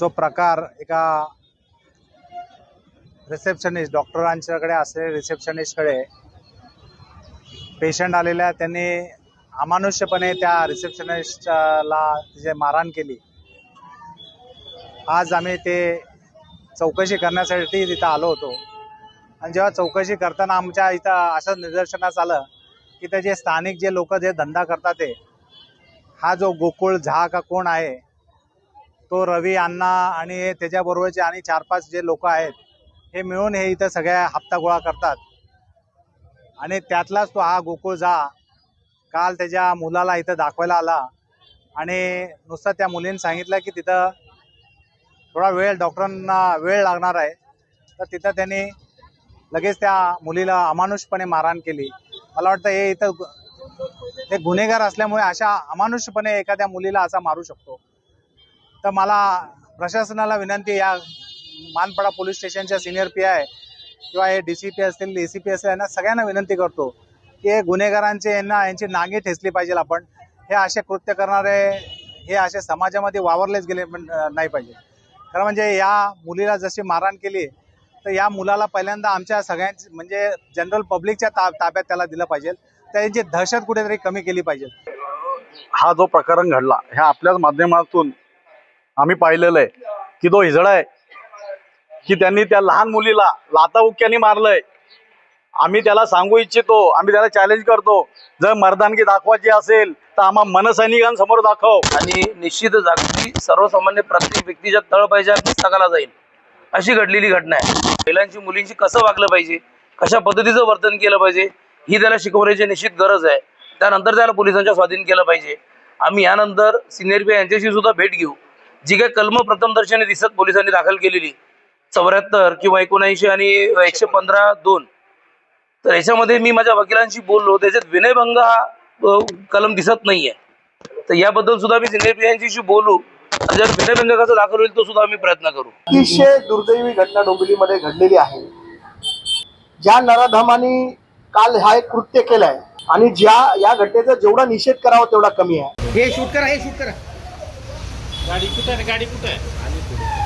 जो प्रकार एका रिसेप्शनिस्ट डॉक्टरांच्याकडे असलेले रिसेप्शनिस्टकडे पेशंट आलेल्या त्यांनी अमानुष्यपणे त्या रिसेप्शनिस्टला तिचे मारहाण केली. आज आम्ही ते चौकशी करण्यासाठी तिथं आलो होतो. आणि जेव्हा चौकशी करताना आमच्या इथं असं निदर्शनास आलं की ते जे स्थानिक जे लोक जे धंदा करतात ते हा जो गोकुळ झा का कोण आहे तो रवी अण्णा आणि हे त्याच्याबरोबरचे आणि चार पाच जे लोक आहेत हे मिळून हे इथं सगळ्या हप्ता गोळा करतात. आणि त्यातलाच तो हा गोकुळ झा काल त्याच्या मुलाला इथं दाखवायला आला. आणि नुसतं त्या मुलीने सांगितलं की तिथं थोडा वेळ डॉक्टरांना वेळ लागणार आहे. तर तिथं त्यांनी लगेच त्या मुलीला अमानुषपणे मारहाण केली. मला वाटतं हे इथं हे गुन्हेगार असल्यामुळे अशा अमानुषपणे एखाद्या मुलीला असा मारू शकतो. तर मला प्रशासनाला विनंती या मानपाडा पोलीस स्टेशनच्या सिनियर पी आय किंवा हे डी सी पी असतील डी सी पी असतील यांना सगळ्यांना विनंती करतो की हे गुन्हेगारांचे यांना यांची नांगी ठेचली पाहिजे आपण. हे असे कृत्य करणारे हे असे समाजामध्ये वावरलेच गेले नाही पाहिजे. खरं म्हणजे या मुलीला जशी मारहाण केली तर या मुलाला पहिल्यांदा आमच्या सगळ्यांची म्हणजे जनरल पब्लिकच्या ता ताब्यात त्याला दिलं पाहिजे. त्यांची दहशत कुठेतरी कमी केली पाहिजे. हा जो प्रकरण घडला ह्या आपल्याच माध्यमातून आम्ही पाहिलेलं आहे की तो हिजडा आहे की त्यांनी त्या लहान मुलीला लाताबुक्क्यांनी मारलंय. आम्ही त्याला सांगू इच्छितो आम्ही त्याला चॅलेंज करतो जर मर्दानगी दाखवायची असेल तर आम्हा मनसैनिकांसमोर दाखव. आणि निश्चितच अगदी सर्वसामान्य प्रत्येक व्यक्तीच्या तळपायच्या अगदी जाईल. अशी घडलेली घटना आहे. महिलांची मुलींशी कसं वागलं पाहिजे? कशा पद्धतीचं वर्तन केलं पाहिजे? ही त्याला शिकवण्याची निश्चित गरज आहे. त्यानंतर त्याला पोलिसांच्या स्वाधीन केलं पाहिजे. आम्ही यानंतर सिनियर पी यांच्याशी सुद्धा भेट घेऊ. जी काही कलम प्रथमदर्शनी दिसत पोलिसांनी दाखल केलेली चौऱ्याहत्तर किंवा एकोणऐंशी आणि एकशे पंधरा दोन. तर याच्यामध्ये मी माझ्या वकिलांशी बोललो त्याच्यात विनयभंग हा कलम दिसत नाहीये. तर याबद्दल सुद्धा मी यांच्याशी बोलू. जर विनयभंग कसा दाखल होईल तो सुद्धा आम्ही प्रयत्न करू. अतिशय दुर्दैवी घटना डोंबिवलीमध्ये घडलेली आहे. ज्या नराधमानी काल हा एक कृत्य केलंय आणि ज्या या घटनेचा जेवढा निषेध करावा तेवढा कमी आहे. हे शूट करा हे शूट करा. गाडी कुठं आहे? गाडी कुठं आहे? आणि पुढे.